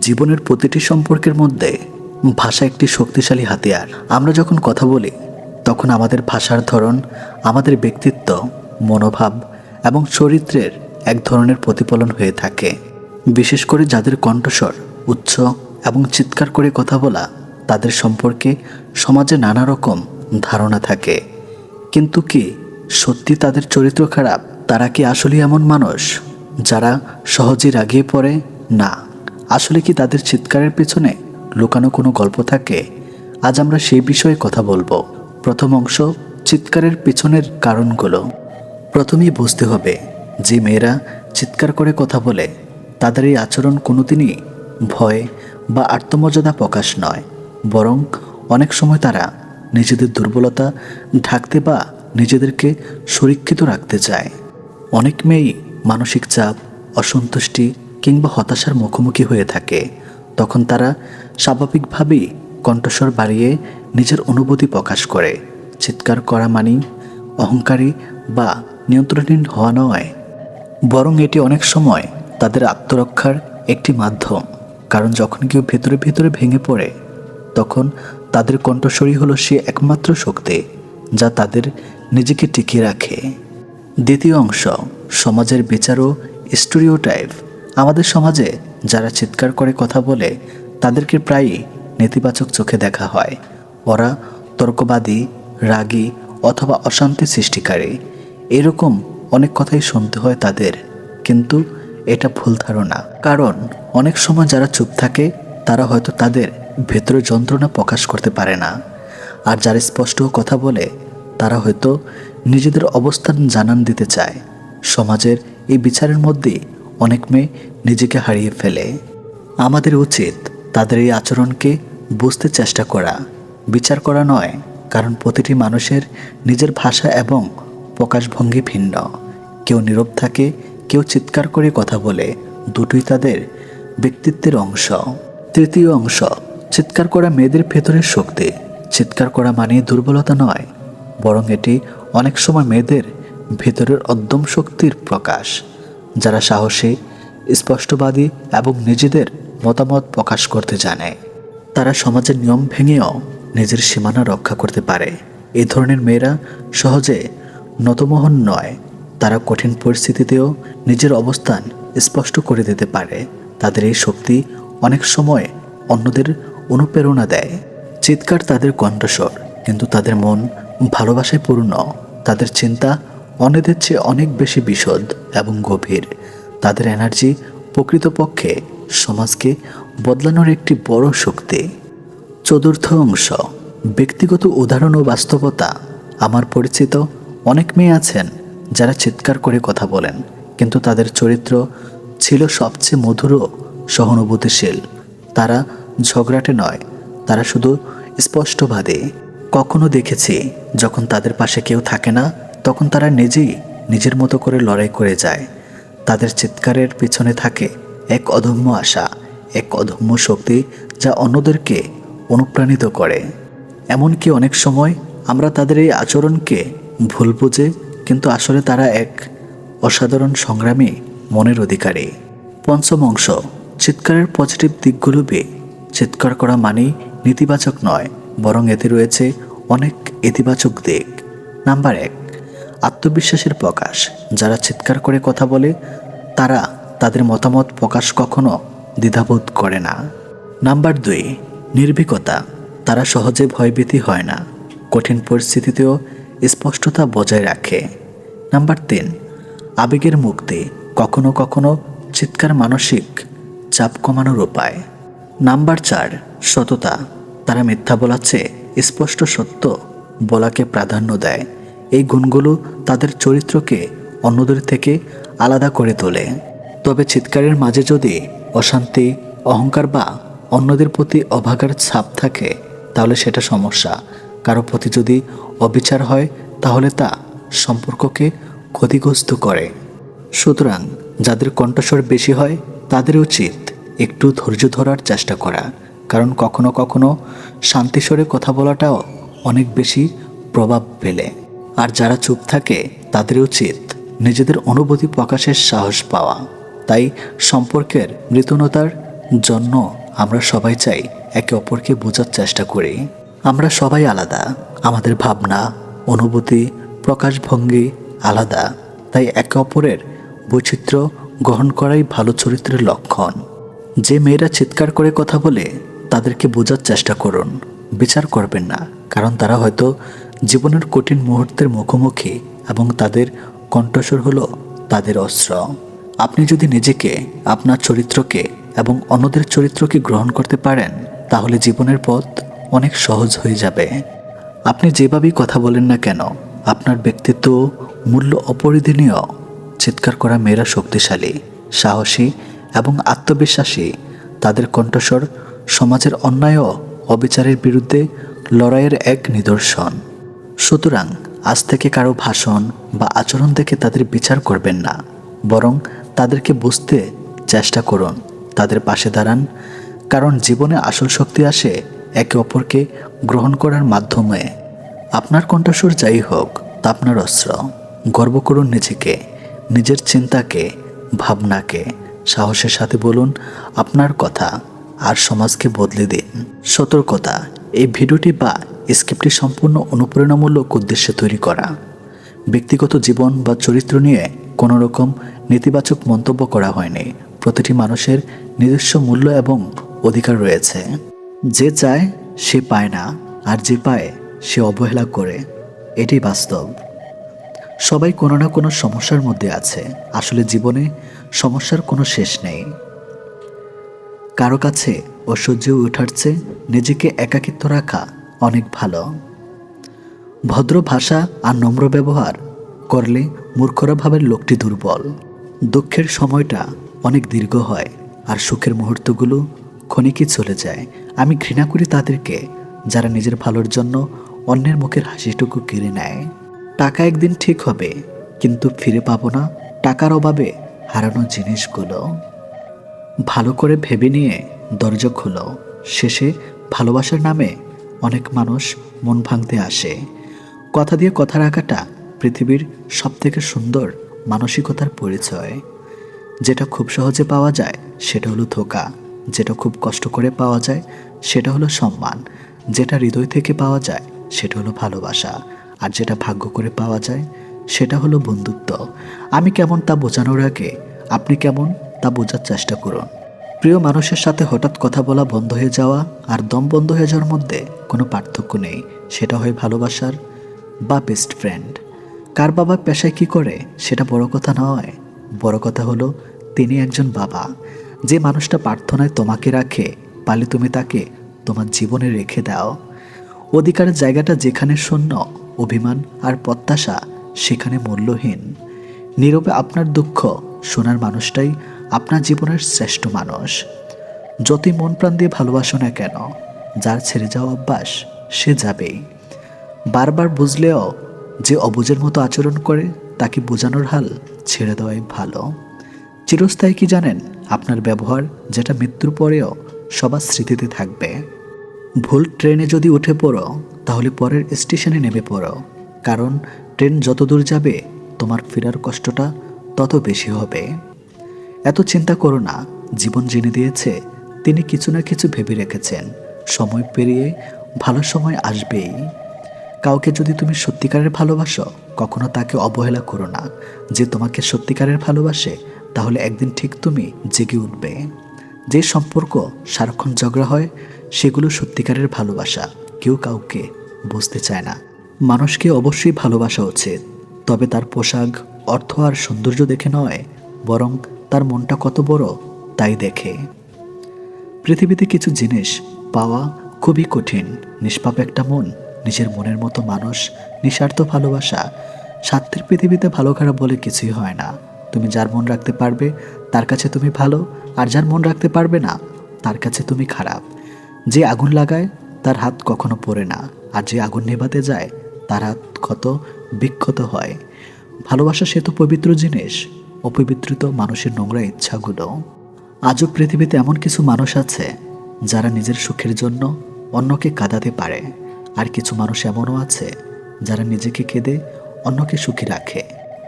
জীবনের প্রতিটি সম্পর্কের মধ্যে ভাষা একটি শক্তিশালী হাতিয়ার। আমরা যখন কথা বলি, তখন আমাদের ভাষার ধরন, আমাদের ব্যক্তিত্ব, মনোভাব এবং চরিত্রের এক ধরনের প্রতিফলন হয়ে থাকে। বিশেষ করে যাদের কণ্ঠস্বর উচ্চ এবং চিৎকার করে কথা বলা, তাদের সম্পর্কে সমাজে নানা রকম ধারণা থাকে। কিন্তু কি সত্যি তাদের চরিত্র খারাপ, তারা কি আসলে এমন মানুষ, যারা সহজে রাগিয়ে পড়ে? না। আসলে কি তাদের চিৎকারের পেছনে লুকানো কোনো গল্প থাকে? আজ আমরা সেই বিষয়ে কথা বলব। প্রথম অংশ, চিৎকারের পেছনের কারণগুলো। প্রথমেই বুঝতে হবে, যে মেয়েরা চিৎকার করে কথা বলে, তাদের এই আচরণ কোনোদিনই ভয় বা আত্মমর্যাদা প্রকাশ নয়। বরং অনেক সময় তারা নিজেদের দুর্বলতা ঢাকতে বা নিজেদেরকে সুরক্ষিত রাখতে চায়। অনেক মেয়েই মানসিক চাপ, অসন্তুষ্টি কিংবা হতাশার মুখোমুখি হয়ে থাকে, তখন তারা স্বাভাবিকভাবেই কণ্ঠস্বর বাড়িয়ে নিজের অনুভূতি প্রকাশ করে। চিৎকার করা মানি অহংকারী বা নিয়ন্ত্রণহীন হওয়া নয়। বরং এটি অনেক সময় তাদের আত্মরক্ষার একটি মাধ্যম। কারণ যখন কেউ ভেতরে ভেতরে ভেঙে পড়ে, তখন তাদের কণ্ঠস্বরই হলো সে একমাত্র শক্তি যা তাদের নিজেকে টিকিয়ে রাখে। দ্বিতীয় অংশ, সমাজের বিচার ও স্টোরিওটাইপ। আমাদের সমাজে যারা চিৎকার করে কথা বলে, তাদেরকে প্রায়ই নেতিবাচক চোখে দেখা হয়। ওরা তর্কবাদী, রাগী অথবা অশান্তি সৃষ্টিকারী। এরকম অনেক কথাই শুনতে হয় তাদের, কিন্তু এটা ভুল ধারণা। কারণ অনেক সময় যারা চুপ থাকে, তারা হয়তো তাদের ভেতরে যন্ত্রণা প্রকাশ করতে পারে না। আর যারা স্পষ্ট কথা বলে, তারা হয়তো নিজেদের অবস্থান জানান দিতে চায়। সমাজের এই বিচারের মধ্যে অনেক মেয়ে নিজেকে হারিয়ে ফেলে। আমাদের উচিত তাদের এই আচরণকে বুঝতে চেষ্টা করা। বিচার করা নয়, কারণ প্রতিটি মানুষের নিজের ভাষা এবং প্রকাশভঙ্গি ভিন্ন। কেউ নীরব থাকে, কেউ চিৎকার করে কথা বলে, দুটোই তাদের ব্যক্তিত্বের অংশ। তৃতীয় অংশ, চিৎকার করা মেয়েদের ভেতরের শক্তি। চিৎকার করা মানে দুর্বলতা নয়, বরং এটি অনেক সময় মেয়েদের ভেতরের অদ্যম শক্তির প্রকাশ। যারা সাহসী, স্পষ্টবাদী এবং নিজেদের মতামত প্রকাশ করতে জানে। তারা সমাজের নিয়ম ভেঙেও নিজের সীমানা রক্ষা করতে পারে। এই ধরনের মেয়েরা সহজে নতমোহন নয়। তারা কঠিন পরিস্থিতিতেও নিজের অবস্থান স্পষ্ট করে দিতে পারে। তাদের এই শক্তি অনেক সময় অন্যদের অনুপ্রেরণা দেয়। চিৎকার তাদের কণ্ঠস্বর, কিন্তু তাদের মন ভালোবাসায় পূর্ণ। তাদের চিন্তা অন্যদের চেয়ে অনেক বেশি বিশদ এবং গভীর। তাদের এনার্জি প্রকৃতপক্ষে সমাজকে বদলানোর একটি বড় শক্তি। চতুর্থ অংশ, ব্যক্তিগত উদাহরণ ও বাস্তবতা। আমার পরিচিত অনেক মেয়ে আছেন যারা চিৎকার করে কথা বলেন, কিন্তু তাদের চরিত্র ছিল সবচেয়ে মধুর সহানুভূতিশীল। তারা ঝগড়াটে নয়, তারা শুধু স্পষ্টবাদী। কখনো দেখেছি যখন তাদের পাশে কেউ থাকে না তখন তারা নিজেই নিজের মতো করে লড়াই করে যায়। তাদের চিৎকারের পেছনে থাকে এক অদম্য আশা, এক অদম্য শক্তি যা অন্যদেরকে অনুপ্রাণিত করে। এমনকি অনেক সময় আমরা তাদের এই আচরণকে ভুল বুঝে, কিন্তু আসলে তারা এক অসাধারণ সংগ্রামী মনের অধিকারী। পঞ্চম অংশ, চিৎকারের পজিটিভ দিকগুলো বে, চিৎকার করা মানেই নেতিবাচক নয়, বরং এতে রয়েছে অনেক ইতিবাচক দিক। নাম্বার এক আত্মবিশ্বাসের প্রকাশ। যারা চিৎকার করে কথা বলে, তারা তাদের মতামত প্রকাশ কখনো দ্বিধাবোধ করে না। নাম্বার দুই, নির্ভীকতা। তারা সহজে ভয়ভীতি হয় না। কঠিন পরিস্থিতিতেও স্পষ্টতা বজায় রাখে। নাম্বার তিন, আবেগের মুক্তি। কখনো কখনো চিৎকার মানসিক চাপ কমানোর উপায়। নাম্বার চার, সততা। তারা মিথ্যা বলাচ্ছে স্পষ্ট সত্য বলাকে প্রাধান্য দেয়। এই গুণগুলো তাদের চরিত্রকে অন্যদের থেকে আলাদা করে তোলে। তবে চিৎকারের মাঝে যদি অশান্তি, অহংকার বা অন্যদের প্রতি অভাগার ছাপ থাকে, তাহলে সেটা সমস্যা। কারও প্রতি যদি অবিচার হয়, তাহলে তা সম্পর্ককে ক্ষতিগ্রস্ত করে। সুতরাং যাদের কণ্ঠস্বর বেশি হয় তাদের উচিত একটু ধৈর্য ধরার চেষ্টা করা। কারণ কখনো কখনো শান্তিস্বরে কথা বলাটাও অনেক বেশি প্রভাব ফেলে। আর যারা চুপ থাকে তাদের উচিত নিজেদের অনুভূতি প্রকাশের সাহস পাওয়া। তাই সম্পর্কের মৃতনতার জন্য আমরা সবাই চাই একে অপরকে বোঝার চেষ্টা করি। আমরা সবাই আলাদা। আমাদের ভাবনা, অনুভূতি, প্রকাশভঙ্গি আলাদা। তাই একে অপরের বৈচিত্র্য গ্রহণ করাই ভালো চরিত্রের লক্ষণ। যে মেয়েরা চিৎকার করে কথা বলে, তাদেরকে বোঝার চেষ্টা করুন। বিচার করবেন না, কারণ তারা হয়তো জীবনের কঠিন মুহূর্তের মুখোমুখি এবং তাদের কণ্ঠস্বর হলো তাদের অস্ত্র। আপনি যদি নিজেকে, আপনার চরিত্রকে এবং অন্যদের চরিত্রকে গ্রহণ করতে পারেন, তাহলে জীবনের পথ অনেক সহজ হয়ে যাবে। আপনি যেভাবেই কথা বলেন না কেন, আপনার ব্যক্তিত্ব মূল্য অপরিধনীয়। চিৎকার করা মেয়েরা শক্তিশালী, সাহসী এবং আত্মবিশ্বাসী। তাদের কণ্ঠস্বর সমাজের অন্যায় অবিচারের বিরুদ্ধে লড়াইয়ের এক নিদর্শন। সুতরাং আজ থেকে কারও ভাষণ বা আচরণ দেখে তাদের বিচার করবেন না, বরং তাদেরকে বুঝতে চেষ্টা করুন, তাদের পাশে দাঁড়ান, কারণ জীবনে আসল শক্তি আসে একে অপরকে গ্রহণ করার মাধ্যমে। আপনার কণ্ঠস্বর যাই হোক, তা আপনার অস্ত্র। গর্ব করুন নিজেকে, নিজের চিন্তাকে, ভাবনাকে। সাহসের সাথে বলুন, আপনার কথা আর সমাজকে বদলে দিন। সতর্কতা এই ভিডিওটি বা স্ক্রিপ্টটি সম্পূর্ণ অনুপ্রেরণামূলক উদ্দেশ্যে তৈরি করা। ব্যক্তিগত জীবন বা চরিত্র নিয়ে কোনো রকম নেতিবাচক মন্তব্য করা হয়নি। প্রতিটি মানুষের নিজস্ব মূল্য এবং অধিকার রয়েছে। যে চায়, সে পায় না, আর যে পায়, সে অবহেলা করে। এটি বাস্তব। সবাই কোনো না কোনো সমস্যার মধ্যে আছে। আসলে জীবনে সমস্যার কোনো শেষ নেই। কারও কাছে ঐশ্বর্য ওঠার চেয়ে নিজেকে একাকিত্ব রাখা অনেক ভালো। ভদ্র ভাষা আর নম্র ব্যবহার করলে মূর্খরা ভাবের লোকটি দুর্বল। দুঃখের সময়টা অনেক দীর্ঘ হয় আর সুখের মুহূর্তগুলো ক্ষণিকই চলে যায়। আমি ঘৃণা করি তাদেরকে যারা নিজের ভালোর জন্য অন্যের মুখের হাসিটুকু কেড়ে নেয়। টাকা একদিন ঠিক হবে, কিন্তু ফিরে পাবো না। টাকার অভাবে হারানো জিনিসগুলো। ভালো করে ভেবে নিয়ে দরজা খোলো। শেষে ভালোবাসার নামে অনেক মানুষ মন ভাঙতে আসে। কথা দিয়ে কথা রাখাটা পৃথিবীর সবথেকে সুন্দর মানসিকতার পরিচয়। যেটা খুব সহজে পাওয়া যায়, সেটা হলো ধোকা। যেটা খুব কষ্ট করে পাওয়া যায়, সেটা হলো সম্মান। যেটা হৃদয় থেকে পাওয়া যায়, সেটা হলো ভালোবাসা। আর যেটা ভাগ্য করে পাওয়া যায়, সেটা হলো বন্ধুত্ব। আমি কেমন তা বোঝানোর আগে আপনি কেমন তা বোঝার চেষ্টা করুন। প্রিয় মানুষের সাথে হঠাৎ কথা বলা বন্ধ হয়ে যাওয়া আর দম বন্ধ হয়ে যাওয়ার মধ্যে কোনো পার্থক্য নেই, সেটা হয় ভালোবাসার বা বেস্ট ফ্রেন্ড কার বাবা পেশায় কি করে, সেটা বড় কথা নয়। বড় কথা হলো, তিনি একজন বাবা। যে মানুষটা প্রার্থনায় তোমাকে রাখে, পালে তুমি তাকে তোমার জীবনে রেখে দাও। অধিকারের জায়গাটা যেখানে শূন্য, অভিমান আর প্রত্যাশা, সেখানে মূল্যহীন। নীরবে আপনার দুঃখ, শোনার মানুষটাই আপনার জীবনের শ্রেষ্ঠ মানুষ। যতই মন প্রাণ দিয়ে ভালোবাসো না কেন, যার ছেড়ে যাওয়া অভ্যাস, সে যাবেই। বারবার বুঝলেও যে অবুজের মতো আচরণ করে, তাকে বোঝানোর হাল ছেড়ে দেওয়াই ভালো। চিরস্থায়ী কি জানেন, আপনার ব্যবহার যেটা মৃত্যুর পরেও সবার স্মৃতিতে থাকবে। ভুল ট্রেনে যদি উঠে পড়ো, তাহলে পরের স্টেশনে নেমে পড়ো। কারণ ট্রেন যত দূর যাবে, তোমার ফেরার কষ্টটা তত বেশি হবে। এত চিন্তা করো না, জীবন জেনে দিয়েছে, তিনি কিছু না কিছু ভেবে রেখেছেন। সময় পেরিয়ে ভালো সময় আসবেই। কাউকে যদি তুমি সত্যিকারের ভালোবাসো, কখনো তাকে অবহেলা করো না। যে তোমাকে সত্যিকারের ভালোবাসে, তাহলে একদিন ঠিক তুমি জেগে উঠবে। যে সম্পর্ক সারাক্ষণ ঝগড়া হয়, সেগুলো সত্যিকারের ভালোবাসা। কেউ কাউকে বুঝতে চায় না। মানুষকে অবশ্যই ভালোবাসা উচিত। তবে তার পোশাক, অর্থ আর সৌন্দর্য দেখে নয়, বরং তার মনটা কত বড় তাই দেখে। পৃথিবীতে কিছু জিনিস পাওয়া খুবই কঠিন। নিষ্পাপ একটা মন, নিজের মনের মতো মানুষ, নিঃস্বার্থ ভালোবাসা। স্বার্থের পৃথিবীতে ভালো খারাপ বলে কিছুই হয় না। তুমি যার মন রাখতে পারবে, তার কাছে তুমি ভালো, আর যার মন রাখতে পারবে না, তার কাছে তুমি খারাপ। যে আগুন লাগায়, তার হাত কখনো পড়ে না, আর যে আগুন নেভাতে যায়, তার হাত ক্ষত বিক্ষত হয়। ভালোবাসা সে তো পবিত্র জিনিস অপবিত্রিত মানুষের নোংরা ইচ্ছাগুলো। আজও পৃথিবীতে এমন কিছু মানুষ আছে, যারা নিজের সুখের জন্য অন্যকে কাঁদাতে পারে। আর কিছু মানুষ এমনও আছে, যারা নিজেকে কেঁদে অন্যকে সুখী রাখে।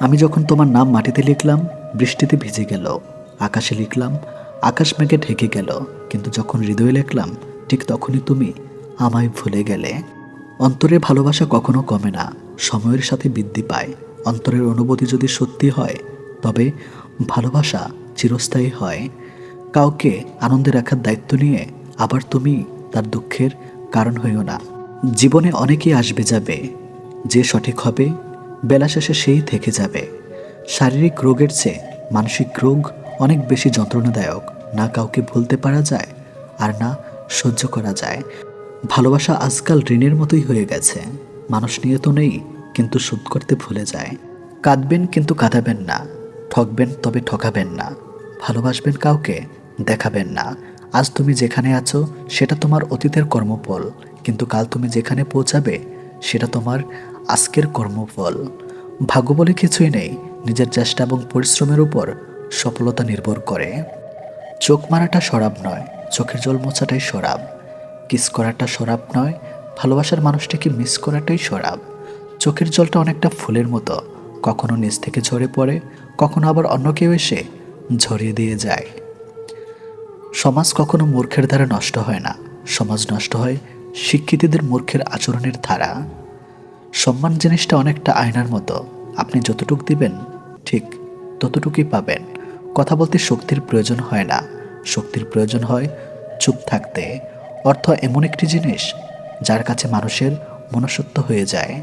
আমি যখন তোমার নাম মাটিতে লিখলাম, বৃষ্টিতে ভিজে গেল। আকাশে লিখলাম, আকাশ মেঘে ঢেকে গেল। কিন্তু যখন হৃদয়ে লিখলাম, ঠিক তখনই তুমি আমায় ভুলে গেলে। অন্তরের ভালোবাসা কখনো কমে না, সময়ের সাথে বৃদ্ধি পায়। অন্তরের অনুভূতি যদি সত্যি হয় তবে ভালোবাসা চিরস্থায়ী হয়। কাউকে আনন্দে রাখার দায়িত্ব নিয়ে আবার তুমি তার দুঃখের কারণ হইও না। জীবনে অনেকেই আসবে যাবে। যে সঠিক হবে, বেলা শেষে সেই থেকে যাবে। শারীরিক রোগের চেয়ে মানসিক রোগ অনেক বেশি যন্ত্রণাদায়ক। না কাউকে ভুলতে পারা যায় আর না সহ্য করা যায়। ভালোবাসা আজকাল ঋণের মতোই হয়ে গেছে। মানুষ নিয়ে তো নেই, কিন্তু শোধ করতে ভুলে যায়। কাঁদবেন, কিন্তু কাঁদাবেন না। ঠকবেন, তবে ঠকাবেন না। ভালোবাসবেন কাউকে, দেখাবেন না। আজ তুমি যেখানে আছো, সেটা তোমার অতীতের কর্মফল। কিন্তু কাল তুমি যেখানে পৌঁছাবে, সেটা তোমার আজকের কর্মফল। ভাগ্য বলে কিছুই নেই, নিজের চেষ্টা এবং পরিশ্রমের উপর সফলতা নির্ভর করে। চোখ মারাটা সরাব নয়, চোখের জল মোছাটাই সরাব। কিস করাটা সরাব নয়, ভালোবাসার মানুষটাকে মিস করাটাই সরাব। চোখের জলটা অনেকটা ফুলের মতো কখনো নিচ থেকে ঝরে পড়ে, কখনো আবার অন্য কেউ এসে ঝরিয়ে দিয়ে যায়। সমাজ কখনো মূর্খের দ্বারা নষ্ট হয় না। সমাজ নষ্ট হয় শিক্ষিতদের মূর্খের আচরণের ধারা। সম্মান জিনিসটা অনেকটা আয়নার মতো। আপনি যতটুক দিবেন, ঠিক ততটুকুই পাবেন। কথা বলতে শক্তির প্রয়োজন হয় না। শক্তির প্রয়োজন হয় চুপ থাকতে। অর্থ এমন একটি জিনিস যার কাছে মানুষের মনসত্ব হয়ে যায়।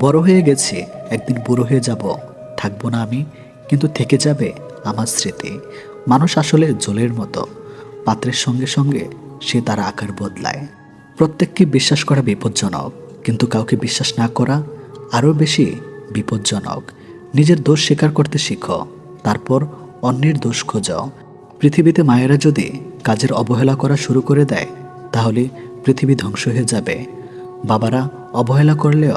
বড় হয়ে গেছি, একদিন বুড়ো হয়ে যাব। থাকব না আমি, কিন্তু থেকে যাবে আমার স্মৃতি। মানুষ আসলে জলের মতো। পাত্রের সঙ্গে সঙ্গে সে তার আকার বদলায়। প্রত্যেককে বিশ্বাস করা বিপজ্জনক, কিন্তু কাউকে বিশ্বাস না করা আরও বেশি বিপজ্জনক। নিজের দোষ স্বীকার করতে শিখো, তারপর অন্যের দোষ খোঁজো। পৃথিবীতে মায়েরা যদি কাজের অবহেলা করা শুরু করে দেয়, তাহলে পৃথিবী ধ্বংস হয়ে যাবে। বাবারা অবহেলা করলেও